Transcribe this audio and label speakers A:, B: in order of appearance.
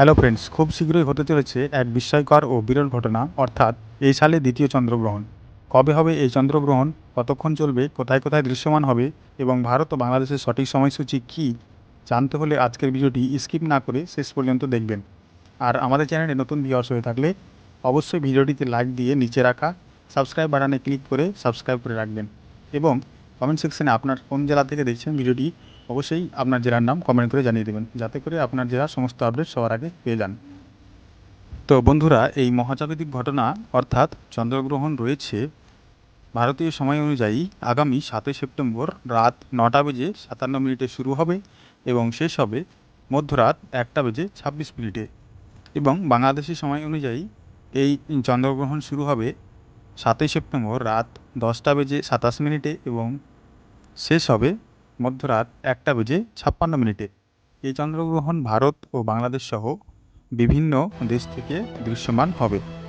A: Hello friends খুব শীঘ্রই হতে চলেছে এক বিস্ময়কর ও বিরল ঘটনা, অর্থাৎ এই সালে দ্বিতীয় চন্দ্রগ্রহণ। কবে হবে এই চন্দ্রগ্রহণ, কতক্ষণ চলবে, কোথায় কোথায় দৃশ্যমান হবে, এবং ভারত ও বাংলাদেশের সঠিক সময়সূচি কী, জানতে হলে আজকের ভিডিওটি স্কিপ না করে শেষ পর্যন্ত দেখবেন। আর আমাদের চ্যানেলে নতুন ভিউয়ার্স হয়ে থাকলে অবশ্যই ভিডিওটিতে লাইক দিয়ে নিচে রাখা সাবস্ক্রাইব বাটনে ক্লিক করে সাবস্ক্রাইব করে রাখবেন। এবং কমেন্ট সেকশানে আপনার কোন জেলা থেকে দেখছেন ভিডিওটি, অবশ্যই আপনার জেলার নাম কমেন্ট করে জানিয়ে দেবেন। যাতে করে আপনার জেলার সমস্ত আপডেট সবার আগে পেয়ে যান। তো বন্ধুরা, এই মহাজাগতিক ঘটনা অর্থাৎ চন্দ্রগ্রহণ রয়েছে ভারতীয় সময় অনুযায়ী আগামী সাতই সেপ্টেম্বর রাত নটা বেজে সাতান্ন মিনিটে শুরু হবে এবং শেষ হবে মধ্যরাত একটা বেজে ছাব্বিশ মিনিটে। এবং বাংলাদেশি সময় অনুযায়ী এই চন্দ্রগ্রহণ শুরু হবে সাতই সেপ্টেম্বর রাত দশটা বেজে সাতাশ মিনিটে এবং শেষ হবে মধ্যরাত একটা বেজে ছাপ্পান্ন মিনিটে। এই চন্দ্রগ্রহণ ভারত ও বাংলাদেশ সহ বিভিন্ন দেশ থেকে দৃশ্যমান হবে।